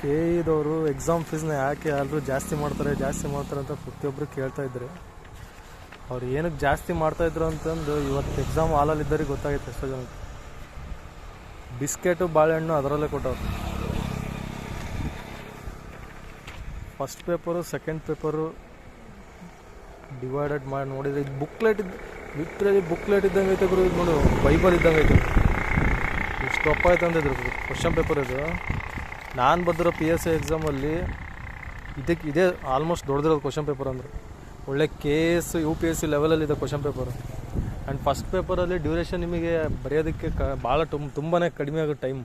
K ಇದವರು exam ಫೀಸ್ನ ಯಾಕೆ ಎಲ್ಲರೂ ಜಾಸ್ತಿ ಮಾಡ್ತಾರೆ ಜಾಸ್ತಿ ಮಾಡ್ತಾರೆ ಅಂತ ಪ್ರತಿಯೊಬ್ಬರು ಕೇಳ್ತಾ ಇದ್ರೆ, ಅವ್ರು ಏನಕ್ಕೆ ಜಾಸ್ತಿ ಮಾಡ್ತಾ ಇದ್ರು ಅಂತಂದು ಇವತ್ತು ಎಕ್ಸಾಮ್ ಹಾಲಲ್ಲಿ ಇದ್ದವ್ರಿಗೆ ಗೊತ್ತಾಗೈತೆ ಎಷ್ಟೋ ಜನಕ್ಕೆ. ಬಿಸ್ಕೆಟು, ಬಾಳೆಹಣ್ಣು ಅದರಲ್ಲೇ ಕೊಟ್ಟವ್ರು. First paper second paper divided ಮಾಡಿ ನೋಡಿದ್ರೆ ಇದು ಬುಕ್ಲೆಟ್ ಇದ್ದು ಲಿಟ್ರಲಿ ಬುಕ್ಲೆಟ್ ಇದ್ದಂಗೆ ಐತೆ ಗುರು, ಇದು ನೋಡು ಬೈಬಲ್ ಇದ್ದಂಗೆ ಐತೆ. ಇಷ್ಟು ಅಪ್ಪ ಐತೆ ಅಂದಿದ್ರು ಕ್ವಶನ್ ಪೇಪರ್ ಇದು. ನಾನು ಬರೆದಿರೋ ಪಿ ಎಸ್ ಸಿ ಎಕ್ಸಾಮಲ್ಲಿ ಇದಕ್ಕೆ ಇದೇ ಆಲ್ಮೋಸ್ಟ್ ದೊಡ್ಡದಿರೋದು ಕ್ವಶನ್ ಪೇಪರ್ ಅಂದ್ರೆ. ಒಳ್ಳೆ K S U P S C ಲೆವೆಲಲ್ಲಿ ಇದೆ ಕ್ವಶನ್ ಪೇಪರ್ ಆ್ಯಂಡ್ ಫಸ್ಟ್ ಪೇಪರಲ್ಲಿ ಡ್ಯೂರೇಷನ್ ನಿಮಗೆ ಬರೆಯೋದಕ್ಕೆ ಕ ಭಾಳ ತುಂಬ ತುಂಬಾ ಕಡಿಮೆ ಆಗೋ ಟೈಮ್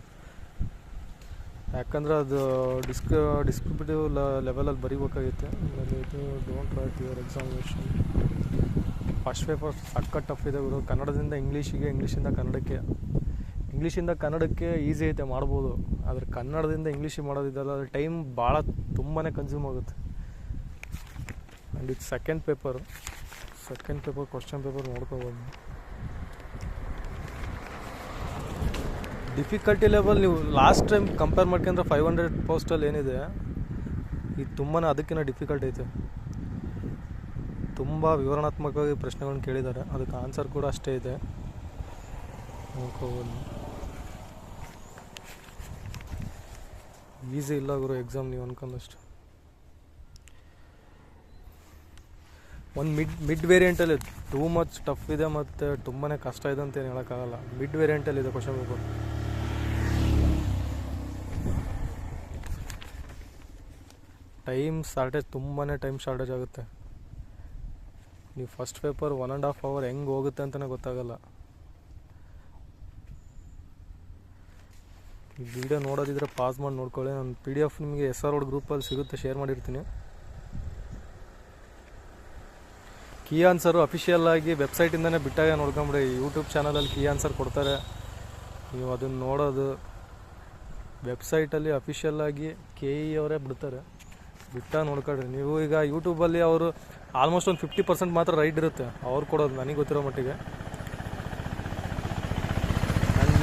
ಯಾಕಂದ್ರೆ ಅದು ಡಿಸ್ಕ್ ಡಿಸ್ಕ್ರಿಪ್ಟಿವ್ ಲೆವೆಲಲ್ಲಿ ಬರಿಬೇಕಾಗಿತ್ತು ಆಮೇಲೆ ಇದು don't write your examination first paper ಸಕ್ಕ tough ಇದೆ ಗುರು. ಕನ್ನಡದಿಂದ ಇಂಗ್ಲೀಷಿಗೆ ಇಂಗ್ಲೀಷಿಂದ ಕನ್ನಡಕ್ಕೆ. ಇಂಗ್ಲೀಷಿಂದ ಕನ್ನಡಕ್ಕೆ ಈಸಿ ಐತೆ, ಮಾಡ್ಬೋದು. ಆದರೆ ಕನ್ನಡದಿಂದ ಇಂಗ್ಲೀಷಿಗೆ ಮಾಡೋದಿದ್ದಲ್ಲ ಅದ್ರ ಟೈಮ್ ಭಾಳ ತುಂಬಾ ಕನ್ಸ್ಯೂಮ್ ಆಗುತ್ತೆ. ಆ್ಯಂಡ್ ಇದು second paper second paper question paper ನೋಡ್ಕೋಬೋದು ಡಿಫಿಕಲ್ಟಿ ಲೆವೆಲ್ ನೀವು ಲಾಸ್ಟ್ ಟೈಮ್ ಕಂಪೇರ್ ಮಾಡ್ಕೊಂಡ್ರೆ ಫೈವ್ ಹಂಡ್ರೆಡ್ ಪೋಸ್ಟಲ್ಲಿ ಏನಿದೆ ಇದು ತುಂಬಾ ಅದಕ್ಕಿಂತ ಡಿಫಿಕಲ್ಟ್ ಐತೆ. ತುಂಬ ವಿವರಣಾತ್ಮಕವಾಗಿ ಪ್ರಶ್ನೆಗಳನ್ನ ಕೇಳಿದ್ದಾರೆ. ಅದಕ್ಕೆ ಆನ್ಸರ್ ಕೂಡ ಅಷ್ಟೇ ಇದೆ. ನೋಡ್ಕೋಬೋದು ಈಸಿ ಇಲ್ಲ ಗುರು ಎಕ್ಸಾಮ್ ನೀವು ಅನ್ಕೊಂಡಷ್ಟು. ಒಂದು ಮಿಡ್ ಮಿಡ್ ವೇರಿಯಂಟಲ್ಲಿ ಟೂ ಮಚ್ ಟಫ್ ಇದೆ ಮತ್ತು ತುಂಬಾ ಕಷ್ಟ ಇದೆ ಅಂತ ಏನು ಹೇಳೋಕ್ಕಾಗಲ್ಲ. ಮಿಡ್ ವೇರಿಯಂಟಲ್ಲಿ ಇದೆ ಕ್ವಶನ್ ಪೇಪರ್ ಟೈಮ್ ಶಾರ್ಟೇಜ್ ತುಂಬಾ ಟೈಮ್ ಶಾರ್ಟೇಜ್ ಆಗುತ್ತೆ. ನೀವು first paper one and half hour ಹೆಂಗೆ ಹೋಗುತ್ತೆ ಅಂತಲೇ ಗೊತ್ತಾಗಲ್ಲ. ಈ ವಿಡಿಯೋ ನೋಡೋದಿದ್ರೆ ಪಾಸ್ ಮಾಡಿ ನೋಡ್ಕೊಳ್ಳಿ. ನಾನು ಪಿ ಡಿ ಎಫ್ ನಿಮಗೆ ಎಸ್ ಆರ್ ರೋಡ್ ಗ್ರೂಪಲ್ಲಿ ಸಿಗುತ್ತೆ ಶೇರ್ ಮಾಡಿರ್ತೀನಿ. ಕೀ ಆನ್ಸರು ಅಫಿಷಿಯಲ್ ಆಗಿ ವೆಬ್ಸೈಟಿಂದನೇ ಬಿಟ್ಟಾಗ ನೋಡ್ಕೊಂಬಿಡಿ. ಯೂಟ್ಯೂಬ್ ಚಾನಲಲ್ಲಿ ಕೀ ಆನ್ಸರ್ ಕೊಡ್ತಾರೆ. ನೀವು ಅದನ್ನು ನೋಡೋದು. ವೆಬ್ಸೈಟಲ್ಲಿ ಅಫಿಷಿಯಲ್ ಆಗಿ ಕೆ ಇ ಅವರೇ ಬಿಡ್ತಾರೆ. ಬಿಟ್ಟ ನೋಡ್ಕೊಳ್ರಿ. ನೀವು ಈಗ ಯೂಟ್ಯೂಬಲ್ಲಿ ಅವರು ಆಲ್ಮೋಸ್ಟ್ ಒಂದು ಫಿಫ್ಟಿ ಪರ್ಸೆಂಟ್ ಮಾತ್ರ ರೈಟ್ ಇರುತ್ತೆ. ಅವ್ರು ಕೊಡೋದು ನನಗೆ ಗೊತ್ತಿರೋ ಮಟ್ಟಿಗೆ.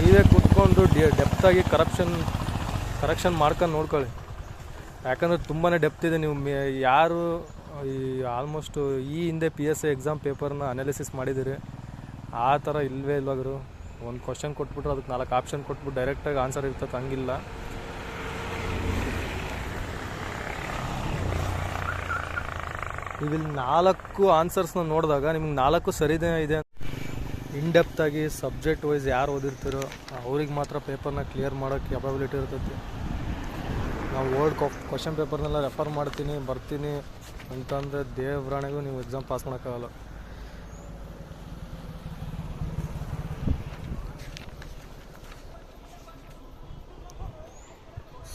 ನೀವೇ ಕೂತ್ಕೊಂಡು ಡೆಪ್ತಾಗಿ ಕರಪ್ಷನ್ ಕರೆಕ್ಷನ್ ಮಾಡ್ಕೊಂಡು ನೋಡ್ಕೊಳ್ಳಿ. ಯಾಕಂದರೆ ತುಂಬಾ ಡೆಪ್ತ್ ಇದೆ. ನೀವು ಮೇ- ಯಾರು ಈ ಆಲ್ಮೋಸ್ಟು ಈ ಹಿಂದೆ ಪಿ ಎಸ್ ಸಿ ಎಕ್ಸಾಮ್ ಪೇಪರ್ನ ಅನಾಲಿಸಿಸ್ ಮಾಡಿದ್ದೀರಿ, ಆ ಥರ ಇಲ್ಲವೇ ಇಲ್ವಾಗರು ಒಂದು ಕ್ವಶನ್ ಕೊಟ್ಬಿಟ್ರೆ ಅದಕ್ಕೆ ನಾಲ್ಕು ಆಪ್ಷನ್ ಕೊಟ್ಬಿಟ್ಟು ಡೈರೆಕ್ಟಾಗಿ ಆನ್ಸರ್ ಇರ್ತದೆ, ಹಂಗಿಲ್ಲ. ಇಲ್ಲಿ ನಾಲ್ಕು ಆನ್ಸರ್ಸ್ನ ನೋಡಿದಾಗ ನಿಮ್ಗೆ ನಾಲ್ಕು ಸರಿದೇ ಇದೆ ಇನ್ ಡೆಪ್ತಾಗಿ ಸಬ್ಜೆಕ್ಟ್ ವೈಸ್ ಯಾರು ಓದಿರ್ತೀರೋ ಅವ್ರಿಗೆ ಮಾತ್ರ ಪೇಪರ್ನ ಕ್ಲಿಯರ್ ಮಾಡೋಕ್ಕೆ ಕೆಪಬಿಲಿಟಿ ಇರ್ತೈತಿ. ನಾವು ಓಲ್ಡ್ ಕ್ವಶನ್ ಪೇಪರ್ನೆಲ್ಲ ರೆಫರ್ ಮಾಡ್ತೀನಿ, ಬರ್ತೀನಿ ಅಂತಂದರೆ ದೇವ್ರಾಣೆಗೂ ನೀವು ಎಕ್ಸಾಮ್ ಪಾಸ್ ಮಾಡೋಕ್ಕಾಗಲ್ಲ.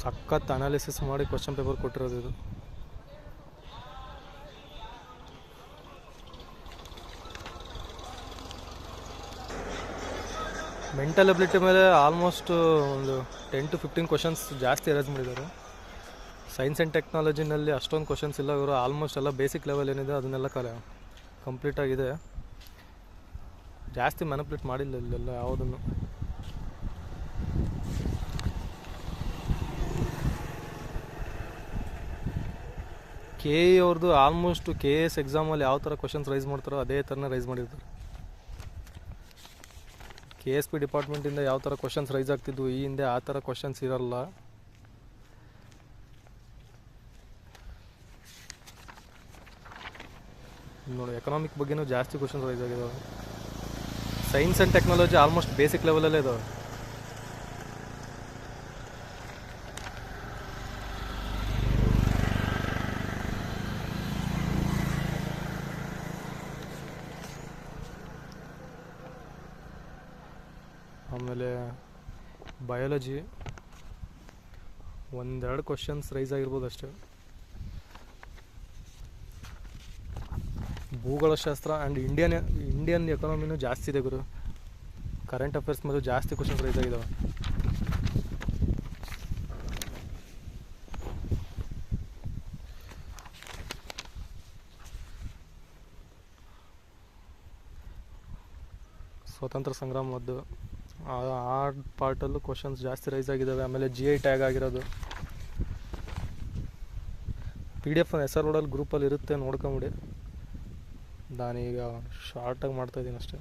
ಸಖತ್ ಅನಾಲಿಸಿಸ್ ಮಾಡಿ ಕ್ವಶನ್ ಪೇಪರ್ ಕೊಟ್ಟಿರೋದು ಇದು. ಮೆಂಟಲ್ ಅಬಿಲಿಟಿ ಮೇಲೆ ಆಲ್ಮೋಸ್ಟ್ ಒಂದು ಟೆನ್ ಟು ಫಿಫ್ಟೀನ್ ಕ್ವಶನ್ಸ್ ಜಾಸ್ತಿ ಅರೇಂಜ್ ಮಾಡಿದ್ದಾರೆ. ಸೈನ್ಸ್ ಆ್ಯಂಡ್ ಟೆಕ್ನಾಲಜಿನಲ್ಲಿ ಅಷ್ಟೊಂದು ಕ್ವಶನ್ಸ್ ಇಲ್ಲ. ಇವರು ಆಲ್ಮೋಸ್ಟ್ ಎಲ್ಲ ಬೇಸಿಕ್ ಲೆವೆಲ್ ಏನಿದೆ ಅದನ್ನೆಲ್ಲ ಕಲೆ ಕಂಪ್ಲೀಟ್ ಆಗಿದೆ. ಜಾಸ್ತಿ ಮ್ಯಾನಿಪ್ಯುಲೇಟ್ ಮಾಡಿಲ್ಲ ಇಲ್ಲೆಲ್ಲ ಯಾವುದನ್ನು. ಕೆ ಇ ಅವ್ರದ್ದು ಆಲ್ಮೋಸ್ಟ್ ಕೆ ಎಸ್ ಎಕ್ಸಾಮಲ್ಲಿ ಯಾವ ಥರ ಕ್ವಶನ್ಸ್ ರೈಸ್ ಮಾಡ್ತಾರೋ ಅದೇ ಥರನೇ ರೈಸ್ ಮಾಡಿರ್ತಾರೆ. ಕೆ ಎಸ್ ಪಿ ಡಿಪಾರ್ಟ್ಮೆಂಟಿಂದ ಯಾವ ಥರ ಕ್ವಶನ್ಸ್ ರೈಸ್ ಆಗ್ತಿದ್ವು, ಈ ಹಿಂದೆ ಆ ಥರ ಕ್ವಶನ್ಸ್ ಇರಲ್ಲ. ನೋಡಿ ಎಕನಾಮಿಕ್ ಬಗ್ಗೆನೂ ಜಾಸ್ತಿ ಕ್ವಶನ್ಸ್ ರೈಸ್ ಆಗಿದೆ science and technology almost basic ಲೆವೆಲಲ್ಲೇ ಇದಾವೆ. ಆಮೇಲೆ ಬಯಾಲಜಿ ಒಂದೆರಡು ಕ್ವಶನ್ಸ್ ರೈಸ್ ಆಗಿರ್ಬೋದು ಅಷ್ಟೇ. ಭೂಗೋಳಶಾಸ್ತ್ರ ಆ್ಯಂಡ್ ಇಂಡಿಯನ್ ಇಂಡಿಯನ್ ಎಕಾನಮಿನೂ ಜಾಸ್ತಿ ಇದೆ ಗುರು. ಕರೆಂಟ್ ಅಫೇರ್ಸ್ ಮತ್ತು ಜಾಸ್ತಿ ಕ್ವಶನ್ಸ್ ರೈಸ್ ಆಗಿದ್ದಾವೆ ಸ್ವಾತಂತ್ರ್ಯ ಸಂಗ್ರಾಮದ್ದು ಆ- ಪಾರ್ಟಲ್ಲೂ ಕ್ವಶನ್ಸ್ ಜಾಸ್ತಿ ರೈಸ್ ಆಗಿದ್ದಾವೆ ಆಮೇಲೆ ಜಿ ಐ ಟ್ಯಾಗ್ ಆಗಿರೋದು. P D F S R ಓಡಲ್ಲಿ ಗ್ರೂಪಲ್ಲಿ ಇರುತ್ತೆ ನೋಡ್ಕೊಂಬಿಡಿ. ನಾನೀಗ ಶಾರ್ಟಾಗಿ ಮಾಡ್ತಾಯಿದ್ದೀನಿ ಅಷ್ಟೇ.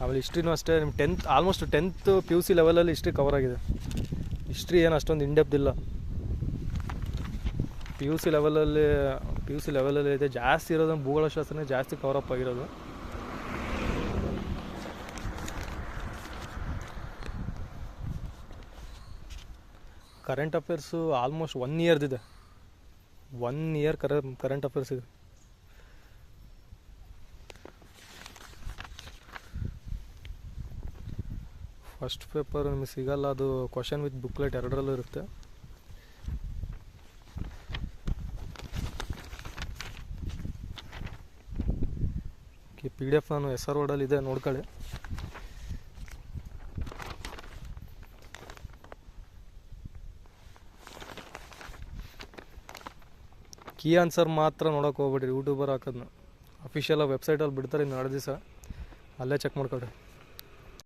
ಆಮೇಲೆ ಹಿಸ್ಟ್ರಿನೂ ಅಷ್ಟೇ. ನಿಮ್ಮ tenth almost tenth P U C ಲೆವೆಲಲ್ಲಿ ಹಿಸ್ಟ್ರಿ ಕವರ್ ಆಗಿದೆ. ಹಿಸ್ಟ್ರಿ ಏನು ಅಷ್ಟೊಂದು ಇಂಡೆಪ್ತ್ ಇಲ್ಲ. ಪಿ ಯು ಸಿ ಲೆವೆಲಲ್ಲಿ ಪಿ ಯು ಸಿ ಲೆವೆಲಲ್ಲಿ ಇದೆ. ಜಾಸ್ತಿ ಇರೋದು ಭೂಗೋಳಶಾಸ್ತ್ರನೇ ಜಾಸ್ತಿ ಕವರಪ್ ಆಗಿರೋದು. ಕರೆಂಟ್ ಅಫೇರ್ಸು ಆಲ್ಮೋಸ್ಟ್ ಒನ್ ಇಯರ್ದಿದೆ ಒನ್ ಇಯರ್ ಕರೆ ಕರೆಂಟ್ ಅಫೇರ್ಸ್ ಇದೆ. ಫಸ್ಟ್ ಪೇಪರ್ ನಿಮಗೆ ಸಿಗಲ್ಲ, ಅದು ಕ್ವಶನ್ ವಿತ್ ಬುಕ್ಲೆಟ್ ಎರಡರಲ್ಲೂ ಇರುತ್ತೆ. ಪಿ ಡಿ ಎಫ್ ನಾನು ಎಸ್ ಆರ್ ವರ್ಡಲ್ಲಿ ಇದೆ ನೋಡ್ಕೊಳ್ಳಿ ಕೀ ಆನ್ಸರ್ ಮಾತ್ರ ನೋಡೋಕೆ ಹೋಗ್ಬಿಡ್ರಿ ಯೂಟ್ಯೂಬರ್ ಹಾಕೋದನ್ನ ಅಫಿಷಿಯಲ್ ವೆಬ್ಸೈಟಲ್ಲಿ ಬಿಡ್ತಾರೆ ಇನ್ನು ಎರಡು ದಿವಸ. ಅಲ್ಲೇ ಚೆಕ್ ಮಾಡ್ಕೊಳ್ರಿ.